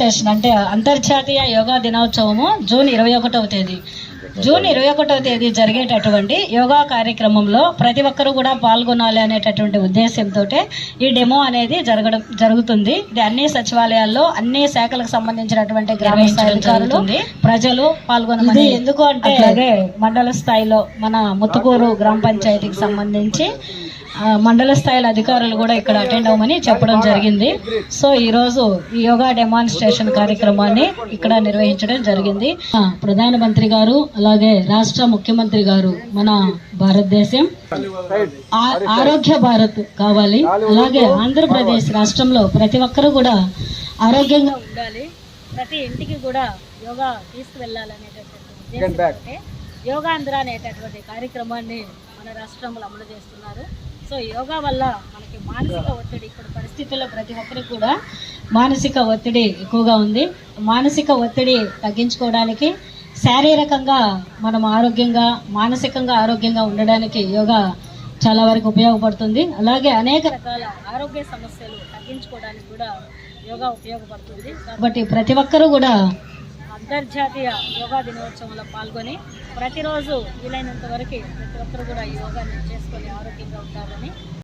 Demonstration అంటే అంతర్జాతీయ yoga దినోత్సవము June ఇరవై ఒకటవ తేదీ. జూన్ ఇరవై ఒకటవ తేదీ జరిగేటటువంటి యోగా కార్యక్రమంలో ప్రతి ఒక్కరూ కూడా పాల్గొనాలి అనేటటువంటి ఉద్దేశంతో ఈ డెమో అనేది జరగడం జరుగుతుంది. ఇది అన్ని సచివాలయాల్లో అన్ని శాఖలకు సంబంధించినటువంటి గ్రామ స్థాయి అధికారులు ప్రజలు పాల్గొనమని ఎందుకు అంటే మండల స్థాయిలో మన ముత్తుకూరు గ్రామ పంచాయతీకి సంబంధించి మండల స్థాయిలో అధికారులు కూడా ఇక్కడ అటెండ్ అవ్వమని చెప్పడం జరిగింది. సో ఈ రోజు ఈ యోగా డెమాన్స్ట్రేషన్ కార్యక్రమాన్ని ఇక్కడ నిర్వహించడం జరిగింది. ప్రధానమంత్రి గారు అలాగే రాష్ట్ర ముఖ్యమంత్రి గారు మన భారతదేశం. ఆరోగ్య భారత్ కావాలి. అలాగే ఆంధ్రప్రదేశ్ రాష్ట్రంలో ప్రతి ఒక్కరూ కూడా ఆరోగ్యంగా ఉండాలి. ప్రతి ఇంటికి కూడా యోగా తీసుకువెళ్ళాలనేటటువంటి యోగాంధ్ర అనేటటువంటి కార్యక్రమాన్ని మన రాష్ట్రంలో అమలు చేస్తున్నారు. సో యోగా వల్ల మనకి మానసిక ఒత్తిడి ఇప్పుడు పరిస్థితుల్లో ప్రతి ఒక్కరికి కూడా మానసిక ఒత్తిడి ఎక్కువగా ఉంది. మానసిక ఒత్తిడి తగ్గించుకోవడానికి శారీరకంగా మనం ఆరోగ్యంగా మానసికంగా ఆరోగ్యంగా ఉండడానికి యోగా చాలా వరకు ఉపయోగపడుతుంది. అలాగే అనేక రకాల ఆరోగ్య సమస్యలు తగ్గించుకోవడానికి కూడా యోగా ఉపయోగపడుతుంది. కాబట్టి ప్రతి ఒక్కరూ కూడా అంతర్జాతీయ యోగా దినోత్సవంలో పాల్గొని ప్రతిరోజు వీలైనంత వరకు ప్రతి ఒక్కరు కూడా యోగాని చేసుకొని ఆరోగ్యంగా ఉంటారని